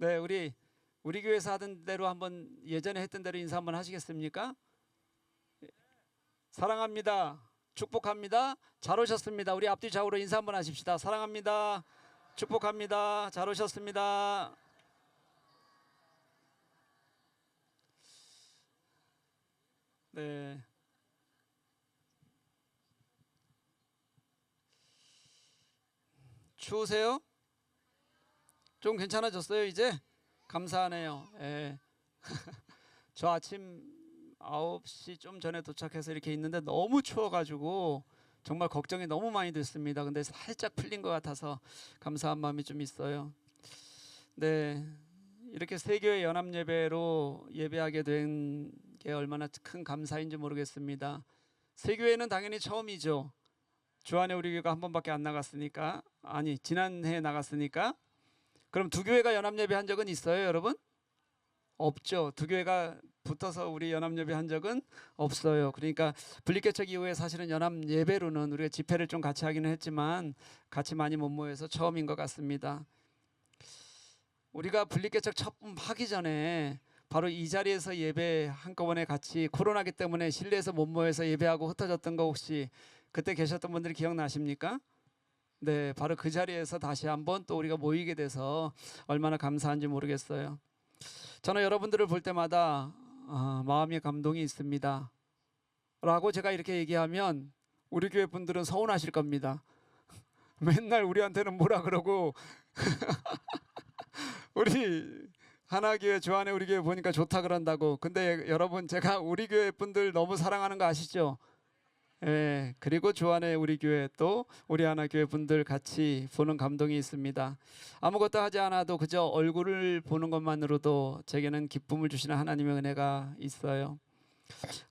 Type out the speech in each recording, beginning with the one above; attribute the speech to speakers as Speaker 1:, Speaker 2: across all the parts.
Speaker 1: 네, 우리 우리 교회에서 하던 대로 한번 예전에 했던 대로 인사 한번 하시겠습니까? 사랑합니다. 축복합니다. 잘 오셨습니다. 우리 앞뒤 좌우로 인사 한번 하십시다. 사랑합니다. 축복합니다. 잘 오셨습니다. 네. 추우세요? 좀 괜찮아졌어요 이제? 감사하네요. 예. 저 아침 9시 좀 전에 도착해서 이렇게 있는데 너무 추워가지고 정말 걱정이 너무 많이 됐습니다. 근데 살짝 풀린 것 같아서 감사한 마음이 좀 있어요. 네, 이렇게 세교회 연합 예배로 예배하게 된 게 얼마나 큰 감사인지 모르겠습니다. 세교회는 당연히 처음이죠. 주안에 우리 교회가 한 번밖에 안 나갔으니까 아니 지난해 나갔으니까 그럼 두 교회가 연합 예배 한 적은 있어요, 여러분? 없죠. 두 교회가 붙어서 우리 연합 예배 한 적은 없어요. 그러니까 분립개척 이후에 사실은 연합 예배로는 우리가 집회를 좀 같이 하기는 했지만 같이 많이 못 모여서 처음인 것 같습니다. 우리가 분립개척 첫 하기 전에 바로 이 자리에서 예배 한꺼번에 같이 코로나기 때문에 실내에서 못 모여서 예배하고 흩어졌던 거 혹시 그때 계셨던 분들이 기억나십니까? 네, 바로 그 자리에서 다시 한번 또 우리가 모이게 돼서 얼마나 감사한지 모르겠어요. 저는 여러분들을 볼 때마다 아, 마음의 감동이 있습니다. 라고 제가 이렇게 얘기하면 우리 교회 분들은 서운하실 겁니다. 맨날 우리한테는 뭐라 그러고 우리 하나교회 주안에 우리 교회 보니까 좋다 그런다고. 근데 여러분 제가 우리 교회 분들 너무 사랑하는 거 아시죠? 예, 그리고 주안에 우리 교회 또 우리 하나 교회 분들 같이 보는 감동이 있습니다. 아무것도 하지 않아도 그저 얼굴을 보는 것만으로도 제게는 기쁨을 주시는 하나님의 은혜가 있어요.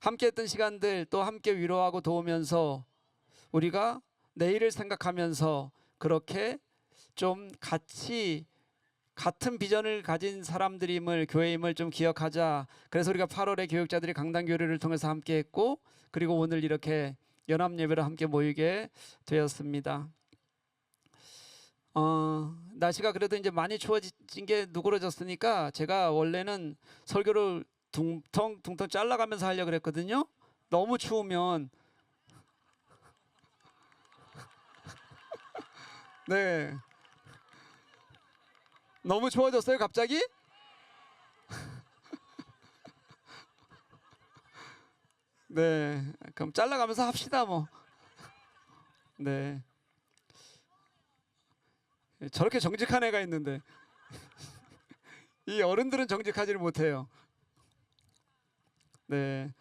Speaker 1: 함께 했던 시간들 또 함께 위로하고 도우면서 우리가 내일을 생각하면서 그렇게 좀 같이 같은 비전을 가진 사람들임을 교회임을 좀 기억하자. 그래서 우리가 8월에 교육자들이 강단 교류를 통해서 함께 했고 그리고 오늘 이렇게 연합 예배로 함께 모이게 되었습니다. 어, 날씨가 그래도 이제 많이 추워진 게 누그러졌으니까 제가 원래는 설교를 둥텅 둥텅 잘라가면서 하려고 그랬거든요. 너무 추우면 네. 너무 추워졌어요, 갑자기? 네, 그럼 잘라가면서 합시다, 뭐. 네. 저렇게 정직한 애가 있는데 이 어른들은 정직하지를 못해요. 네.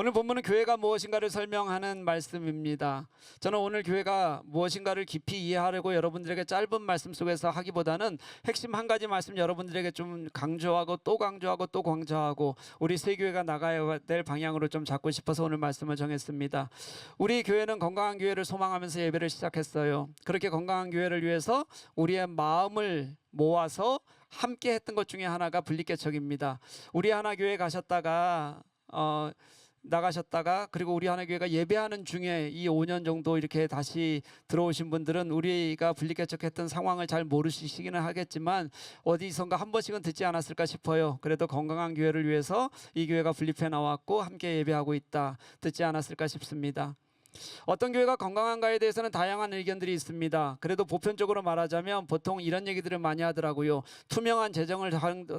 Speaker 1: 오늘 본문은 교회가 무엇인가를 설명하는 말씀입니다. 저는 오늘 교회가 무엇인가를 깊이 이해하려고 여러분들에게 짧은 말씀 속에서 하기보다는 핵심 한 가지 말씀 여러분들에게 좀 강조하고 또 강조하고 또 강조하고 우리 세 교회가 나가야 될 방향으로 좀 잡고 싶어서 오늘 말씀을 정했습니다. 우리 교회는 건강한 교회를 소망하면서 예배를 시작했어요. 그렇게 건강한 교회를 위해서 우리의 마음을 모아서 함께 했던 것 중에 하나가 분립개척입니다. 우리 하나 교회 가셨다가 어 나가셨다가 그리고 우리 하나교회가 예배하는 중에 이 5년 정도 이렇게 다시 들어오신 분들은 우리가 분리개척했던 상황을 잘 모르시기는 하겠지만 어디선가 한 번씩은 듣지 않았을까 싶어요. 그래도 건강한 교회를 위해서 이 교회가 분립해 나왔고 함께 예배하고 있다 듣지 않았을까 싶습니다. 어떤 교회가 건강한가에 대해서는 다양한 의견들이 있습니다. 그래도 보편적으로 말하자면 보통 이런 얘기들을 많이 하더라고요. 투명한 재정을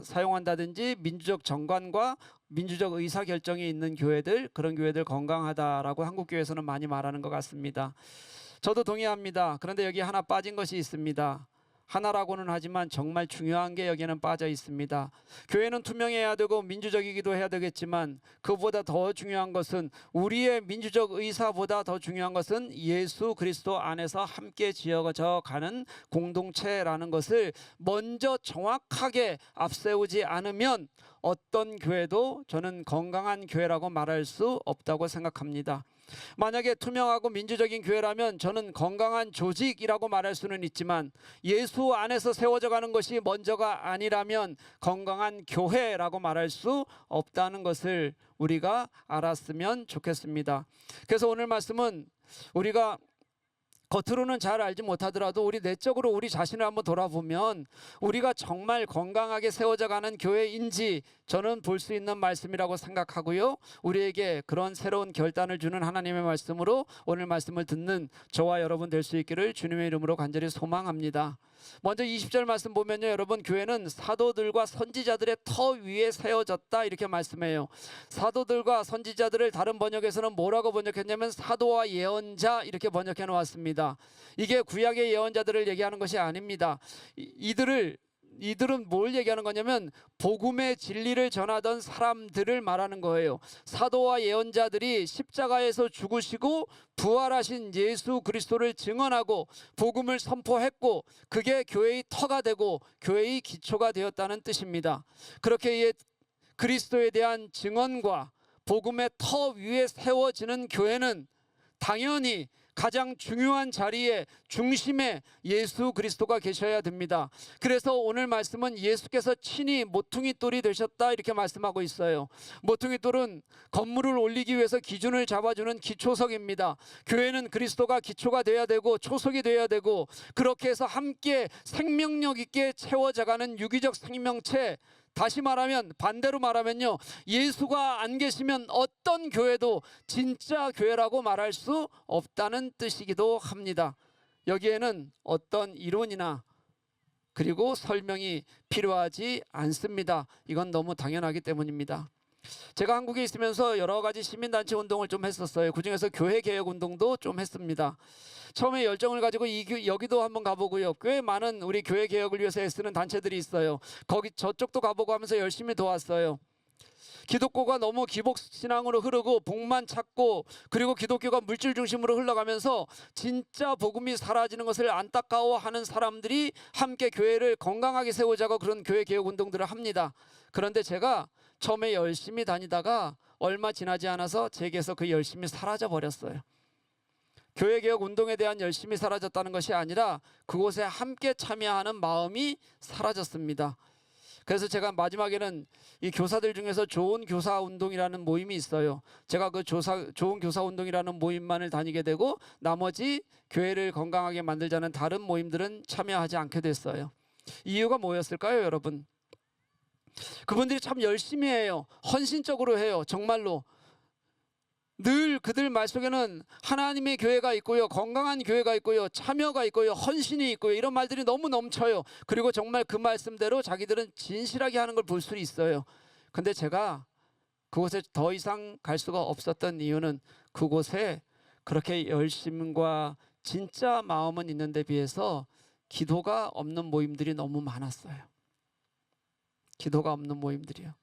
Speaker 1: 사용한다든지 민주적 정관과 민주적 의사 결정이 있는 교회들 그런 교회들 건강하다라고 한국 교회에서는 많이 말하는 것 같습니다. 저도 동의합니다. 그런데 여기 하나 빠진 것이 있습니다. 하나라고는 하지만 정말 중요한 게 여기는 빠져 있습니다. 교회는 투명해야 되고 민주적이기도 해야 되겠지만 그보다 더 중요한 것은 우리의 민주적 의사보다 더 중요한 것은 예수 그리스도 안에서 함께 지어져 가는 공동체라는 것을 먼저 정확하게 앞세우지 않으면 어떤 교회도 저는 건강한 교회라고 말할 수 없다고 생각합니다. 만약에 투명하고 민주적인 교회라면 저는 건강한 조직이라고 말할 수는 있지만 예수 안에서 세워져 가는 것이 먼저가 아니라면 건강한 교회라고 말할 수 없다는 것을 우리가 알았으면 좋겠습니다. 그래서 오늘 말씀은 우리가 겉으로는 잘 알지 못하더라도 우리 내적으로 우리 자신을 한번 돌아보면 우리가 정말 건강하게 세워져 가는 교회인지 저는 볼 수 있는 말씀이라고 생각하고요. 우리에게 그런 새로운 결단을 주는 하나님의 말씀으로 오늘 말씀을 듣는 저와 여러분 될 수 있기를 주님의 이름으로 간절히 소망합니다. 먼저 20절 말씀 보면요. 여러분 교회는 사도들과 선지자들의 터 위에 세워졌다 이렇게 말씀해요. 사도들과 선지자들을 다른 번역에서는 뭐라고 번역했냐면 사도와 예언자 이렇게 번역해 놓았습니다. 이게 구약의 예언자들을 얘기하는 것이 아닙니다. 이- 이들을 이들은 뭘 얘기하는 거냐면 복음의 진리를 전하던 사람들을 말하는 거예요. 사도와 예언자들이 십자가에서 죽으시고 부활하신 예수 그리스도를 증언하고 복음을 선포했고 그게 교회의 터가 되고 교회의 기초가 되었다는 뜻입니다. 그렇게 이 그리스도에 대한 증언과 복음의 터 위에 세워지는 교회는 당연히 가장 중요한 자리에 중심에 예수 그리스도가 계셔야 됩니다. 그래서 오늘 말씀은 예수께서 친히 모퉁이 돌이 되셨다 이렇게 말씀하고 있어요. 모퉁이 돌은 건물을 올리기 위해서 기준을 잡아주는 기초석입니다. 교회는 그리스도가 기초가 돼야 되고 초석이 돼야 되고 그렇게 해서 함께 생명력 있게 채워져가는 유기적 생명체 다시 말하면 반대로 말하면요 예수가 안 계시면 어떤 교회도 진짜 교회라고 말할 수 없다는 뜻이기도 합니다. 여기에는 어떤 이론이나 그리고 설명이 필요하지 않습니다. 이건 너무 당연하기 때문입니다. 제가 한국에 있으면서 여러 가지 시민단체 운동을 좀 했었어요. 그 중에서 교회 개혁 운동도 좀 했습니다. 처음에 열정을 가지고 이 교- 여기도 한번 가보고요. 꽤 많은 우리 교회 개혁을 위해서 애쓰는 단체들이 있어요. 거기 저쪽도 가보고 하면서 열심히 도왔어요. 기독교가 너무 기복 신앙으로 흐르고 복만 찾고 그리고 기독교가 물질 중심으로 흘러가면서 진짜 복음이 사라지는 것을 안타까워하는 사람들이 함께 교회를 건강하게 세우자고 그런 교회 개혁 운동들을 합니다. 그런데 제가 처음에 열심히 다니다가 얼마 지나지 않아서 제게서 그 열심이 사라져 버렸어요. 교회 개혁 운동에 대한 열심이 사라졌다는 것이 아니라 그곳에 함께 참여하는 마음이 사라졌습니다. 그래서 제가 마지막에는 이 교사들 중에서 좋은 교사 운동이라는 모임이 있어요. 제가 그 조사, 좋은 교사 운동이라는 모임만을 다니게 되고 나머지 교회를 건강하게 만들자는 다른 모임들은 참여하지 않게 됐어요. 이유가 뭐였을까요, 여러분? 그분들이 참 열심히 해요. 헌신적으로 해요. 정말로. 늘 그들 말 속에는 하나님의 교회가 있고요. 건강한 교회가 있고요. 참여가 있고요. 헌신이 있고요. 이런 말들이 너무 넘쳐요. 그리고 정말 그 말씀대로 자기들은 진실하게 하는 걸 볼 수 있어요. 근데 제가 그곳에 더 이상 갈 수가 없었던 이유는 그곳에 그렇게 열심과 진짜 마음은 있는데 비해서 기도가 없는 모임들이 너무 많았어요. 기도가 없는 모임들이요.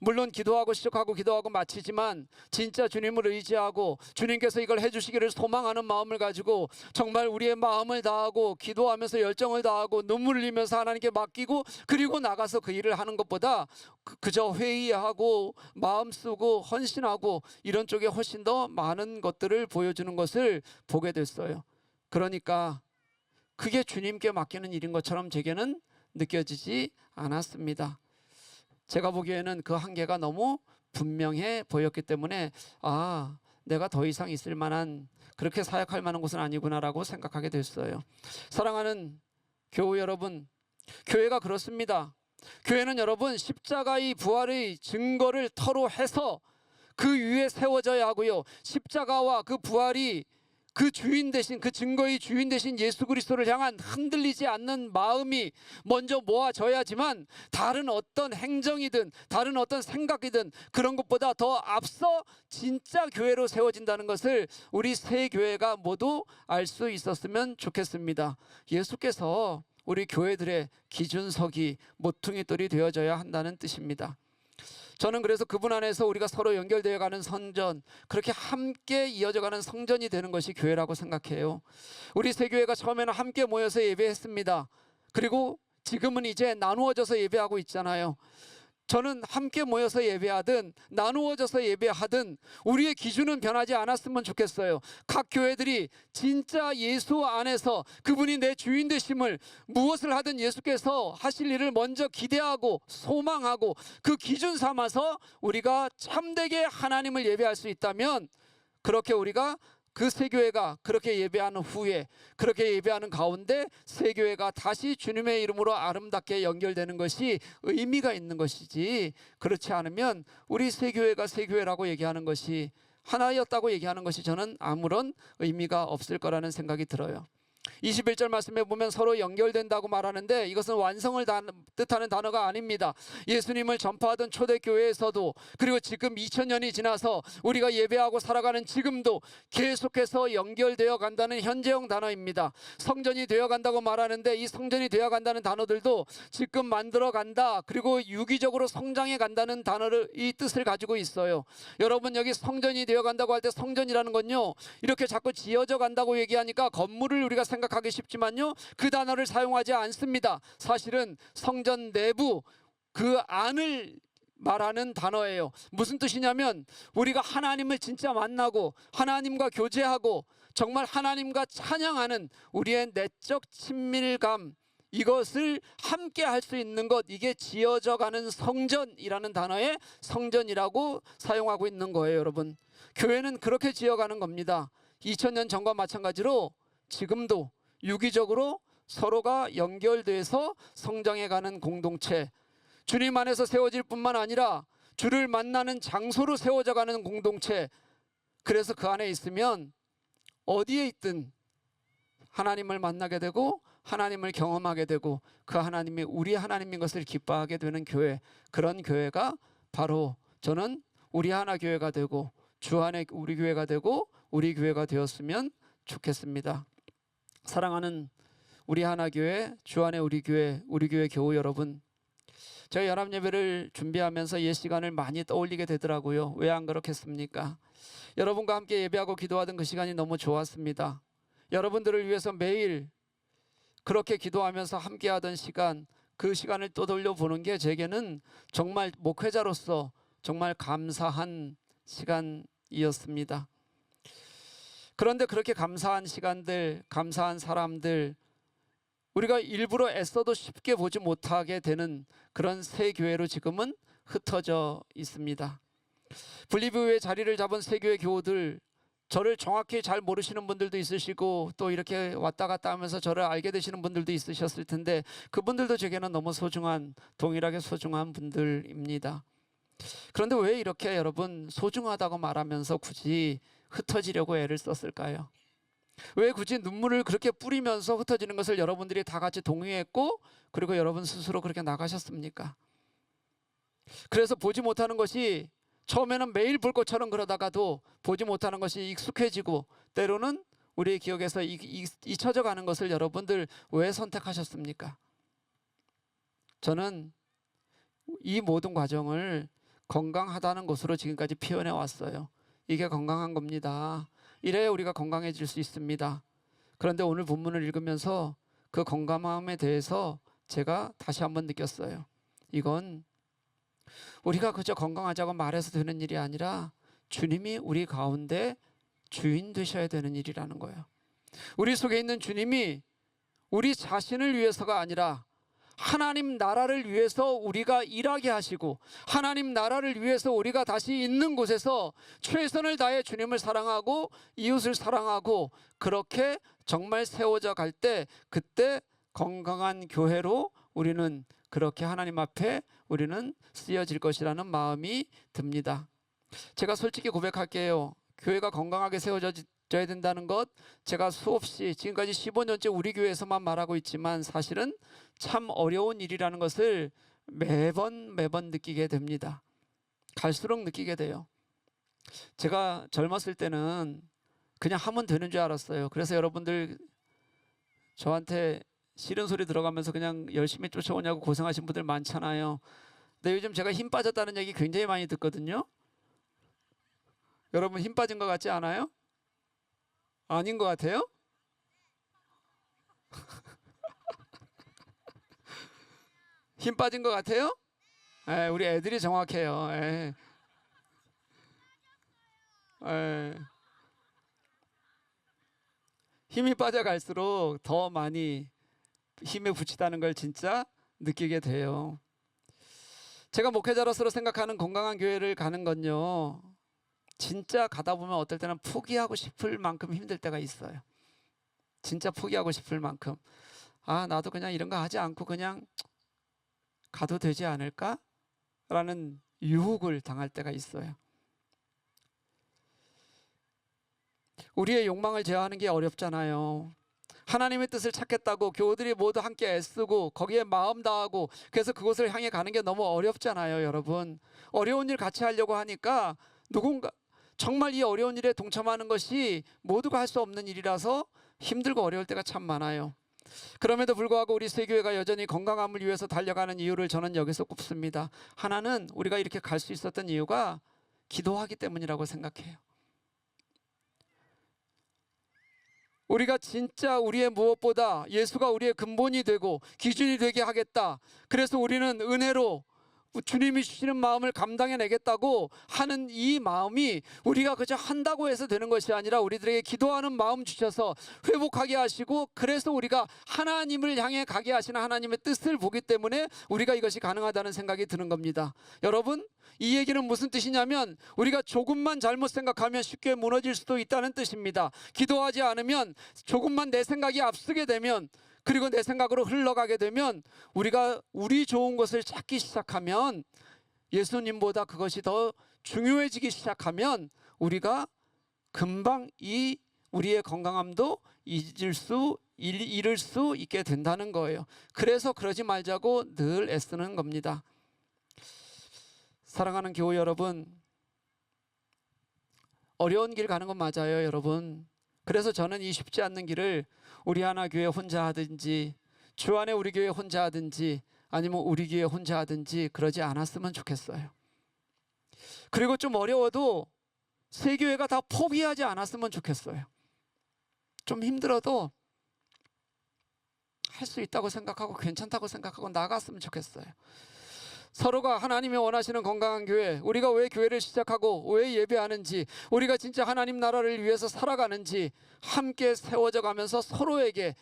Speaker 1: 물론 기도하고 시작하고 기도하고 마치지만 진짜 주님을 의지하고 주님께서 이걸 해주시기를 소망하는 마음을 가지고 정말 우리의 마음을 다하고 기도하면서 열정을 다하고 눈물 흘리면서 하나님께 맡기고 그리고 나가서 그 일을 하는 것보다 그- 그저 회의하고 마음 쓰고 헌신하고 이런 쪽에 훨씬 더 많은 것들을 보여주는 것을 보게 됐어요. 그러니까 그게 주님께 맡기는 일인 것처럼 제게는 느껴지지 않았습니다. 제가 보기에는 그 한계가 너무 분명해 보였기 때문에 아 내가 더 이상 있을 만한 그렇게 사역할 만한 곳은 아니구나라고 생각하게 됐어요. 사랑하는 교우 여러분, 교회가 그렇습니다. 교회는 여러분 십자가의 부활의 증거를 터로 해서 그 위에 세워져야 하고요. 십자가와 그 부활이 그 주인 대신 그 증거의 주인 대신 예수 그리스도를 향한 흔들리지 않는 마음이 먼저 모아져야지만 다른 어떤 행정이든 다른 어떤 생각이든 그런 것보다 더 앞서 진짜 교회로 세워진다는 것을 우리 새 교회가 모두 알 수 있었으면 좋겠습니다. 예수께서 우리 교회들의 기준석이 모퉁이 돌이 되어져야 한다는 뜻입니다. 저는 그래서 그분 안에서 우리가 서로 연결되어 가는 선전, 그렇게 함께 이어져 가는 성전이 되는 것이 교회라고 생각해요. 우리 새 교회가 처음에는 함께 모여서 예배했습니다. 그리고 지금은 이제 나누어져서 예배하고 있잖아요. 저는 함께 모여서 예배하든 나누어져서 예배하든 우리의 기준은 변하지 않았으면 좋겠어요. 각 교회들이 진짜 예수 안에서 그분이 내 주인 되심을 무엇을 하든 예수께서 하실 일을 먼저 기대하고 소망하고 그 기준 삼아서 우리가 참되게 하나님을 예배할 수 있다면 그렇게 우리가 그 세 교회가 그렇게 예배하는 후에 그렇게 예배하는 가운데 세 교회가 다시 주님의 이름으로 아름답게 연결되는 것이 의미가 있는 것이지 그렇지 않으면 우리 세 교회가 세 교회라고 얘기하는 것이 하나였다고 얘기하는 것이 저는 아무런 의미가 없을 거라는 생각이 들어요. 21절 말씀에 보면 서로 연결된다고 말하는데 이것은 완성을 단- 뜻하는 단어가 아닙니다. 예수님을 전파하던 초대교회에서도 그리고 지금 2000년이 지나서 우리가 예배하고 살아가는 지금도 계속해서 연결되어 간다는 현재형 단어입니다. 성전이 되어 간다고 말하는데 이 성전이 되어 간다는 단어들도 지금 만들어 간다. 그리고 유기적으로 성장해 간다는 단어를 이 뜻을 가지고 있어요. 여러분 여기 성전이 되어 간다고 할 때 성전이라는 건요. 이렇게 자꾸 지어져 간다고 얘기하니까 건물을 우리가 생각하기 쉽지만요. 그 단어를 사용하지 않습니다. 사실은 성전 내부 그 안을 말하는 단어예요. 무슨 뜻이냐면 우리가 하나님을 진짜 만나고 하나님과 교제하고 정말 하나님과 찬양하는 우리의 내적 친밀감 이것을 함께 할 수 있는 것 이게 지어져 가는 성전이라는 단어에 성전이라고 사용하고 있는 거예요, 여러분. 교회는 그렇게 지어가는 겁니다. 2000년 전과 마찬가지로 지금도 유기적으로 서로가 연결돼서 성장해가는 공동체, 주님 안에서 세워질 뿐만 아니라 주를 만나는 장소로 세워져가는 공동체. 그래서 그 안에 있으면 어디에 있든 하나님을 만나게 되고 하나님을 경험하게 되고 그 하나님이 우리 하나님인 것을 기뻐하게 되는 교회 그런 교회가 바로 저는 우리 하나 교회가 되고 주 안에 우리 교회가 되고 우리 교회가 되었으면 좋겠습니다. 사랑하는 우리 하나 교회 주 안에 우리 교회 우리 교회 교우 여러분 저희 연합 예배를 준비하면서 옛 시간을 많이 떠올리게 되더라고요. 왜 안 그렇겠습니까? 여러분과 함께 예배하고 기도하던 그 시간이 너무 좋았습니다. 여러분들을 위해서 매일 그렇게 기도하면서 함께하던 시간, 그 시간을 또 돌려보는 게 제게는 정말 목회자로서 정말 감사한 시간이었습니다. 그런데 그렇게 감사한 시간들, 감사한 사람들, 우리가 일부러 애써도 쉽게 보지 못하게 되는 그런 새 교회로 지금은 흩어져 있습니다. 분리부에 자리를 잡은 새 교회 교우들 저를 정확히 잘 모르시는 분들도 있으시고 또 이렇게 왔다 갔다 하면서 저를 알게 되시는 분들도 있으셨을 텐데 그분들도 제게는 너무 소중한 동일하게 소중한 분들입니다. 그런데 왜 이렇게 여러분 소중하다고 말하면서 굳이 흩어지려고 애를 썼을까요? 왜 굳이 눈물을 그렇게 뿌리면서 흩어지는 것을 여러분들이 다 같이 동의했고 그리고 여러분 스스로 그렇게 나가셨습니까? 그래서 보지 못하는 것이 처음에는 매일 볼 것처럼 그러다가도 보지 못하는 것이 익숙해지고 때로는 우리의 기억에서 잊혀져 가는 것을 여러분들 왜 선택하셨습니까? 저는 이 모든 과정을 건강하다는 것으로 지금까지 표현해 왔어요. 이게 건강한 겁니다. 이래야 우리가 건강해질 수 있습니다. 그런데 오늘 본문을 읽으면서 그 건강함에 대해서 제가 다시 한번 느꼈어요. 이건 우리가 그저 건강하자고 말해서 되는 일이 아니라 주님이 우리 가운데 주인 되셔야 되는 일이라는 거예요. 우리 속에 있는 주님이 우리 자신을 위해서가 아니라 하나님 나라를 위해서 우리가 일하게 하시고 하나님 나라를 위해서 우리가 다시 있는 곳에서 최선을 다해 주님을 사랑하고 이웃을 사랑하고 그렇게 정말 세워져 갈 때 그때 건강한 교회로 우리는 그렇게 하나님 앞에 우리는 쓰여질 것이라는 마음이 듭니다. 제가 솔직히 고백할게요. 교회가 건강하게 세워 져야 된다는 것 제가 수없이 지금까지 15년째 우리 교회에서만 말하고 있지만 사실은 참 어려운 일이라는 것을 매번 매번 느끼게 됩니다. 갈수록 느끼게 돼요. 제가 젊었을 때는 그냥 하면 되는 줄 알았어요. 그래서 여러분들 저한테 싫은 소리 들어가면서 그냥 열심히 쫓아오냐고 고생하신 분들 많잖아요. 근데 요즘 제가 힘 빠졌다는 얘기 굉장히 많이 듣거든요. 여러분 힘 빠진 것 같지 않아요? 아닌 것 같아요? 힘 빠진 것 같아요? 에, 우리 애들이 정확해요. 에. 에. 힘이 빠져갈수록 더 많이 힘에 부치다는 걸 진짜 느끼게 돼요. 제가 목회자로서 생각하는 건강한 교회를 가는 건요. 진짜 가다 보면 어떨 때는 포기하고 싶을 만큼 힘들 때가 있어요. 진짜 포기하고 싶을 만큼 아 나도 그냥 이런 거 하지 않고 그냥 가도 되지 않을까? 라는 유혹을 당할 때가 있어요. 우리의 욕망을 제어하는 게 어렵잖아요. 하나님의 뜻을 찾겠다고 교우들이 모두 함께 애쓰고 거기에 마음 다하고 그래서 그곳을 향해 가는 게 너무 어렵잖아요, 여러분. 어려운 일 같이 하려고 하니까 누군가 정말 이 어려운 일에 동참하는 것이 모두가 할 수 없는 일이라서 힘들고 어려울 때가 참 많아요. 그럼에도 불구하고 우리 세교회가 여전히 건강함을 위해서 달려가는 이유를 저는 여기서 꼽습니다. 하나는 우리가 이렇게 갈 수 있었던 이유가 기도하기 때문이라고 생각해요. 우리가 진짜 우리의 무엇보다 예수가 우리의 근본이 되고 기준이 되게 하겠다. 그래서 우리는 은혜로 주님이 주시는 마음을 감당해 내겠다고 하는 이 마음이 우리가 그저 한다고 해서 되는 것이 아니라 우리들에게 기도하는 마음 주셔서 회복하게 하시고 그래서 우리가 하나님을 향해 가게 하시는 하나님의 뜻을 보기 때문에 우리가 이것이 가능하다는 생각이 드는 겁니다. 여러분, 이 얘기는 무슨 뜻이냐면 우리가 조금만 잘못 생각하면 쉽게 무너질 수도 있다는 뜻입니다. 기도하지 않으면 조금만 내 생각이 앞서게 되면 그리고 내 생각으로 흘러가게 되면 우리가 우리 좋은 것을 찾기 시작하면 예수님보다 그것이 더 중요해지기 시작하면 우리가 금방 이 우리의 건강함도 잊을 수 잃- 잃을 수 있게 된다는 거예요. 그래서 그러지 말자고 늘 애쓰는 겁니다. 사랑하는 교우 여러분, 어려운 길 가는 건 맞아요, 여러분. 그래서 저는 이 쉽지 않는 길을 우리 하나 교회 혼자 하든지 주 안에 우리 교회 혼자 하든지 아니면 우리 교회 혼자 하든지 그러지 않았으면 좋겠어요. 그리고 좀 어려워도 세 교회가 다 포기하지 않았으면 좋겠어요. 좀 힘들어도 할 수 있다고 생각하고 괜찮다고 생각하고 나갔으면 좋겠어요. 서로가 하나님이 원하시는 건강한 교회, 우리가 왜 교회를 시작하고 왜 예배하는지, 우리가 진짜 하나님 나라를 위해서 살아가는지 함께 세워져 가면서 서로에게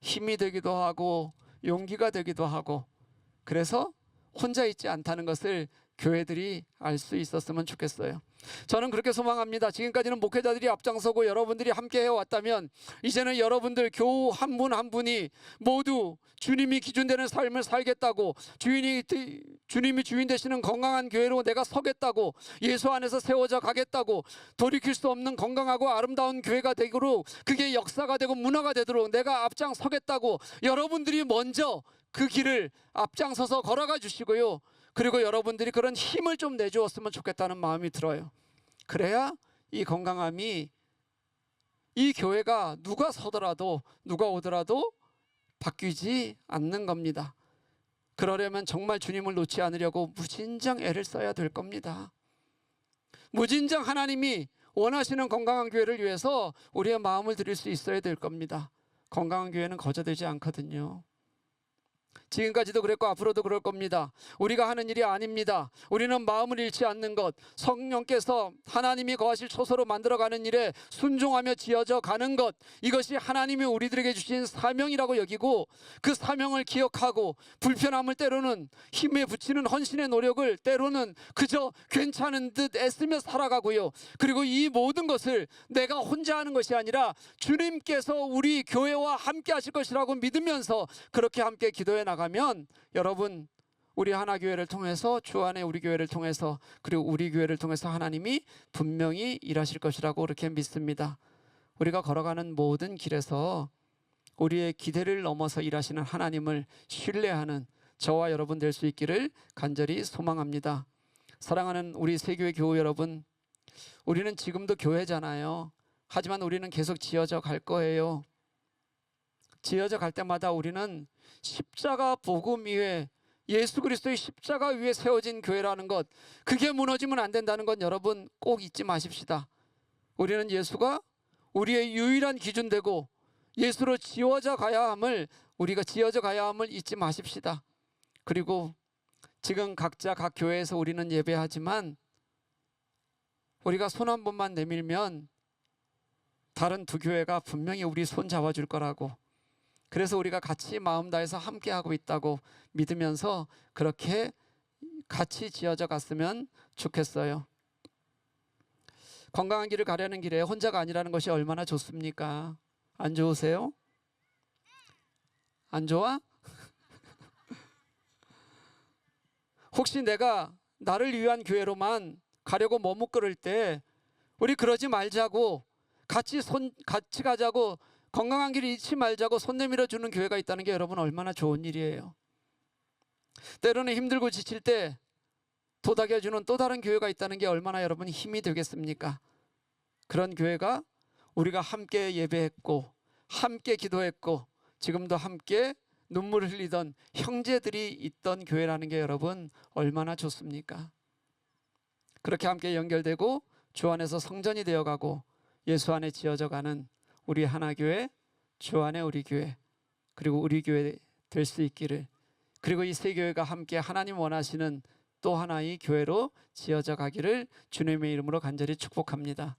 Speaker 1: 힘이 되기도 하고 용기가 되기도 하고 그래서 혼자 있지 않다는 것을 교회들이 알 수 있었으면 좋겠어요. 저는 그렇게 소망합니다. 지금까지는 목회자들이 앞장서고 여러분들이 함께 해왔다면 이제는 여러분들 교우 한 분 한 분이 모두 주님이 기준되는 삶을 살겠다고 주인이 주님이 주인 되시는 건강한 교회로 내가 서겠다고 예수 안에서 세워져 가겠다고 돌이킬 수 없는 건강하고 아름다운 교회가 되도록 그게 역사가 되고 문화가 되도록 내가 앞장서겠다고 여러분들이 먼저 그 길을 앞장서서 걸어가 주시고요. 그리고 여러분들이 그런 힘을 좀 내주었으면 좋겠다는 마음이 들어요. 그래야 이 건강함이 이 교회가 누가 서더라도 누가 오더라도 바뀌지 않는 겁니다. 그러려면 정말 주님을 놓지 않으려고 무진장 애를 써야 될 겁니다. 무진장 하나님이 원하시는 건강한 교회를 위해서 우리의 마음을 드릴 수 있어야 될 겁니다. 건강한 교회는 거저되지 않거든요. 지금까지도 그랬고 앞으로도 그럴 겁니다. 우리가 하는 일이 아닙니다. 우리는 마음을 잃지 않는 것, 성령께서 하나님이 거하실 초소로 만들어가는 일에 순종하며 지어져 가는 것, 이것이 하나님이 우리들에게 주신 사명이라고 여기고 그 사명을 기억하고 불편함을 때로는 힘에 붙이는 헌신의 노력을 때로는 그저 괜찮은 듯 애쓰며 살아가고요. 그리고 이 모든 것을 내가 혼자 하는 것이 아니라 주님께서 우리 교회와 함께 하실 것이라고 믿으면서 그렇게 함께 기도해 나가 면 여러분 우리 하나 교회를 통해서 주 안에 우리 교회를 통해서 그리고 우리 교회를 통해서 하나님이 분명히 일하실 것이라고 그렇게 믿습니다. 우리가 걸어가는 모든 길에서 우리의 기대를 넘어서 일하시는 하나님을 신뢰하는 저와 여러분 될 수 있기를 간절히 소망합니다. 사랑하는 우리 세교회 교우 여러분, 우리는 지금도 교회잖아요. 하지만 우리는 계속 지어져 갈 거예요. 지어져 갈 때마다 우리는 십자가 복음 위에 예수 그리스도의 십자가 위에 세워진 교회라는 것 그게 무너지면 안 된다는 건 여러분 꼭 잊지 마십시다. 우리는 예수가 우리의 유일한 기준 되고 예수로 지어져 가야 함을 우리가 지어져 가야 함을 잊지 마십시다. 그리고 지금 각자 각 교회에서 우리는 예배하지만 우리가 손 한 번만 내밀면 다른 두 교회가 분명히 우리 손 잡아줄 거라고 그래서 우리가 같이 마음 다해서 함께 하고 있다고 믿으면서 그렇게 같이 지어져 갔으면 좋겠어요. 건강한 길을 가려는 길에 혼자가 아니라는 것이 얼마나 좋습니까? 안 좋으세요? 안 좋아? 혹시 내가 나를 위한 교회로만 가려고 머뭇거릴 때 우리 그러지 말자고 같이 손 같이 가자고 건강한 길 잃지 말자고 손 내밀어 주는 교회가 있다는 게 여러분 얼마나 좋은 일이에요. 때로는 힘들고 지칠 때 도닥여 주는 또 다른 교회가 있다는 게 얼마나 여러분 힘이 되겠습니까? 그런 교회가 우리가 함께 예배했고 함께 기도했고 지금도 함께 눈물을 흘리던 형제들이 있던 교회라는 게 여러분 얼마나 좋습니까? 그렇게 함께 연결되고 주 안에서 성전이 되어가고 예수 안에 지어져가는 우리 하나 교회, 주 안에 우리 교회, 그리고 우리 교회 될 수 있기를 그리고 이 세 교회가 함께 하나님 원하시는 또 하나의 교회로 지어져 가기를 주님의 이름으로 간절히 축복합니다.